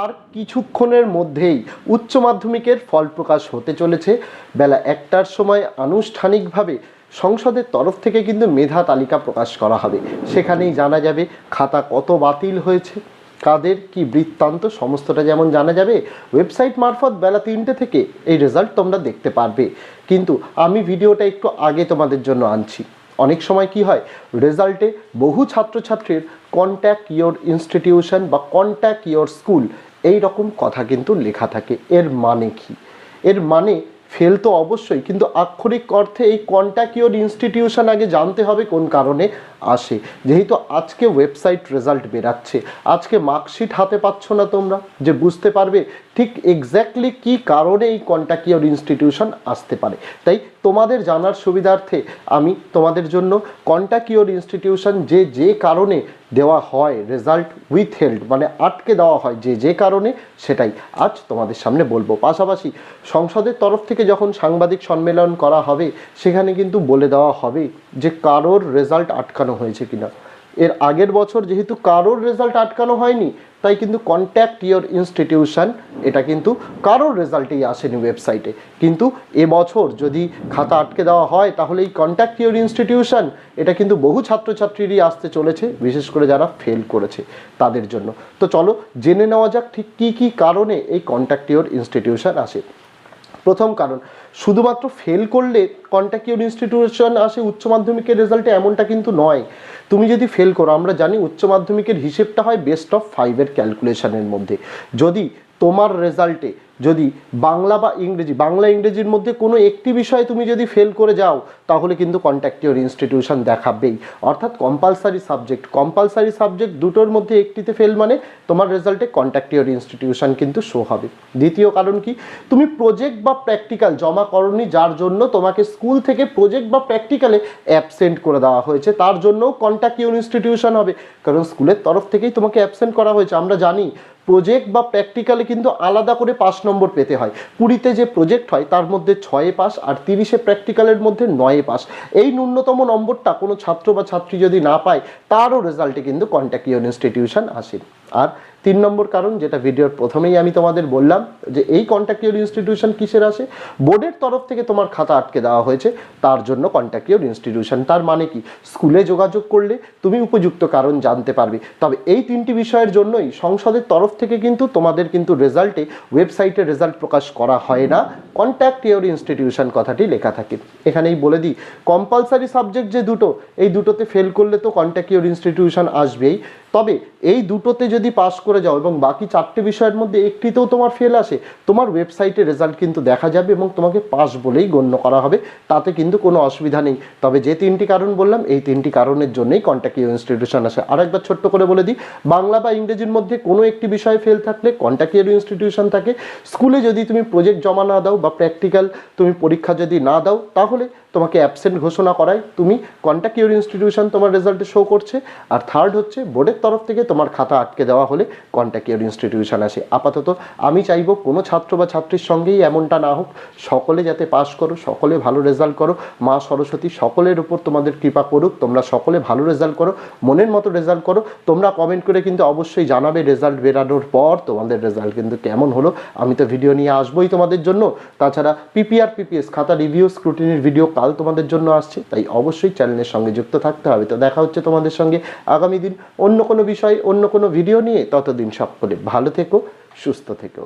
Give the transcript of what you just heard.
আর কিছুক্ষণের মধ্যেই উচ্চ মাধ্যমিকের ফল প্রকাশ হতে চলেছে। বেলা একটার সময় আনুষ্ঠানিকভাবে সংসদের তরফ থেকে কিন্তু মেধা তালিকা প্রকাশ করা হবে। সেখানেই জানা যাবে খাতা কত বাতিল হয়েছে, কাদের কি বৃত্তান্ত, সমস্তটা যেমন জানা যাবে, ওয়েবসাইট মারফত বেলা তিনটে থেকে এই রেজাল্ট তোমরা দেখতে পারবে। কিন্তু আমি ভিডিওটা একটু আগে তোমাদের জন্য আনছি। অনেক সময় কি হয়, রেজাল্টে বহু ছাত্রছাত্রীর কন্ট্যাক্ট ইয়োর ইনস্টিটিউশন বা কন্ট্যাক্ট ইয়োর স্কুল এই রকম কথা কিন্তু লেখা থাকে। এর মানে কি? এর মানে ফেল তো অবশ্যই, কিন্তু আক্ষরিক অর্থে এই কন্ট্যাক্ট ইয়োর ইনস্টিটিউশন আগে জানতে হবে কোন কারণে আসে। যেহেতু আজকে ওয়েবসাইট রেজাল্ট বেরাচ্ছে, আজকে মার্কশিট হাতে পাচ্ছ না তোমরা, যে বুঝতে পারবে ঠিক এক্স্যাক্টলি কি কারণে এই কন্ট্যাক্ট ইয়োর ইনস্টিটিউশন আসতে পারে। তাই তোমাদের জানার সুবিধার্থে আমি তোমাদের জন্য কন্ট্যাক্ট ইয়োর ইনস্টিটিউশন যে যে কারণে দেওয়া হয় রেজাল্ট উইথ হেল্ড মানে আটকে দেওয়া হয় যে যে কারণে, সেটাই আজ তোমাদের সামনে বলব। পাশাপাশি সংসদের তরফ থেকে যখন সাংবাদিক সম্মেলন করা হবে, সেখানে কিন্তু বলে দেওয়া হবে যে কারোর রেজাল্ট আটকানো হয়েছে কিনা। এর আগের বছর যেহেতু কারোর রেজাল্ট আটকানো হয়নি, তাই কিন্তু কন্ট্যাক্ট ইয়োর ইনস্টিটিউশন এটা কিন্তু কারোর রেজাল্টেই আসেনি ওয়েবসাইটে কিন্তু এবছর যদি খাতা আটকে দেওয়া হয়, তাহলে এই কন্ট্যাক্ট ইয়োর ইনস্টিটিউশন এটা কিন্তু বহু ছাত্রছাত্রীরই আসতে চলেছে, বিশেষ করে যারা ফেল করেছে তাদের জন্য। তো চলো জেনে নেওয়া যাক ঠিক কী কী কারণে এই কন্ট্যাক্ট ইয়োর ইনস্টিটিউশন আসে। প্রথম কারণ। শুধুমাত্র ফেল করলে কন্ট্যাক্ট ইউর ইনস্টিটিউশন আসে উচ্চ মাধ্যমিকের রেজাল্টে এমনটা কিন্তু নয়। তুমি যদি ফেল করো, আমরা জানি উচ্চ মাধ্যমিকের হিসেবটা হয় বেস্ট অফ ফাইভের ক্যালকুলেশনের মধ্যে। যদি তোমার রেজাল্টে যদি বাংলা বা ইংরেজি, বাংলা, ইংরেজির মধ্যে কোনো একটি বিষয়ে তুমি যদি ফেল করে যাও, তাহলে কিন্তু কন্ট্যাক্ট ইউর ইনস্টিটিউশন দেখাবেই। অর্থাৎ কম্পালসারি সাবজেক্ট কম্পালসারি সাবজেক্ট দুটোর মধ্যে একটিতে ফেল মানে তোমার রেজাল্টে কন্ট্যাক্ট ইউর ইনস্টিটিউশন কিন্তু শো হবে। দ্বিতীয় কারণ কি? তুমি প্রজেক্ট বা প্র্যাকটিক্যাল জমা করনি, যার জন্য তোমাকে স্কুল থেকে প্রজেক্ট বা প্র্যাকটিক্যালে অ্যাবসেন্ট করে দেওয়া হয়েছে, তার জন্যও কন্ট্যাক্ট ইউর ইনস্টিটিউশন হবে। কারণ স্কুলের তরফ থেকেই তোমাকে অ্যাবসেন্ট করা হয়েছে। আমরা জানি প্রজেক্ট বা প্র্যাকটিক্যালে কিন্তু আলাদা করে পাঁচ নম্বর পেতে হয়। কুড়িতে যে প্রজেক্ট হয়, তার মধ্যে ছয়ে পাস আর তিরিশে প্র্যাকটিক্যালের মধ্যে নয়ে পাস। এই ন্যূনতম নম্বরটা কোনো ছাত্র বা ছাত্রী যদি না পায়, তারও রেজাল্টে কিন্তু কন্ট্যাক্ট ইউন ইনস্টিটিউশন আসে। আর তিন নম্বর কারণ, যেটা ভিডিওর প্রথমেই আমি তোমাদের বললাম, যে এই কন্ট্যাক্ট ইউর ইনস্টিটিউশন কিসের আসে বোর্ডের তরফ থেকে তোমার খাতা আটকে দেওয়া হয়েছে, তার জন্য কন্ট্যাক্ট ইউর ইনস্টিটিউশন তার মানে কি? স্কুলে যোগাযোগ করলে তুমি উপযুক্ত কারণ জানতে পারবে। তবে এই তিনটি বিষয়ের জন্যই সংসদের তরফ থেকে কিন্তু তোমাদের কিন্তু রেজাল্টে ওয়েবসাইটে রেজাল্ট প্রকাশ করা হয় না। কন্ট্যাক্ট ইউর ইনস্টিটিউশন কথাটি লেখা থাকে। এখানেই বলে দিই কম্পালসারি সাবজেক্ট যে দুটো, এই দুটোতে ফেল করলে তো কন্ট্যাক্ট ইউর ইনস্টিটিউশন আসবেই। তবে এই দুটোতে যদি পাস করে যাও এবং বাকি চারটে বিষয়ের মধ্যে একটিতেও তোমার ফেল আসে, তোমার ওয়েবসাইটে রেজাল্ট কিন্তু দেখা যাবে এবং তোমাকে পাস বলেই গণ্য করা হবে। তাতে কিন্তু কোনো অসুবিধা নেই। তবে যে তিনটি কারণ বললাম, এই তিনটি কারণের জন্যই কন্ট্যাক্ট ইউর ইনস্টিটিউশন আসে। আর একবার ছোট্ট করে বলে দিই, বাংলা বা ইংরেজির মধ্যে কোনো একটি বিষয়ে ফেল থাকলে কন্ট্যাক্ট ইউর ইনস্টিটিউশন থাকে। স্কুলে যদি তুমি প্রজেক্ট জমা না দাও বা প্র্যাকটিক্যাল তুমি পরীক্ষা যদি না দাও, তাহলে তোমাকে অ্যাবসেন্ট ঘোষণা করায় তুমি কন্ট্যাক্ট ইউর ইনস্টিটিউশন তোমার রেজাল্টে শো করছে। আর থার্ড হচ্ছে বোর্ডের তরফ থেকে তোমার খাতা আটকে দেওয়া হলে কন্ট্যাক্ট ইউর ইনস্টিটিউশন আসে। আপাতত আমি চাইব কোনো ছাত্র বা ছাত্রীর সঙ্গেই এমনটা না হোক। সকলে যাতে পাস করো, সকলে ভালো রেজাল্ট করো। মা সরস্বতী, সকলের উপর তোমাদের কৃপা করুক। তোমরা সকলে ভালো রেজাল্ট করো, মনের মতো রেজাল্ট করো। তোমরা কমেন্ট করে কিন্তু অবশ্যই জানাবে রেজাল্ট বেরানোর পর তোমাদের রেজাল্ট কিন্তু কেমন হলো। আমি তো ভিডিও নিয়ে আসবোই তোমাদের জন্য। তাছাড়া পিপিআর পিপিএস খাতা রিভিউ স্ক্রুটিনির ভিডিও কাল তোমাদের জন্য আসছে, তাই অবশ্যই চ্যানেলের সঙ্গে যুক্ত থাকতে হবে। তো দেখা হচ্ছে তোমাদের সঙ্গে আগামী দিন অন্য কোনো বিষয়, অন্য কোনো ভিডিও নিয়ে। ততদিন সকলে ভালো থেকো, সুস্থ থেকো।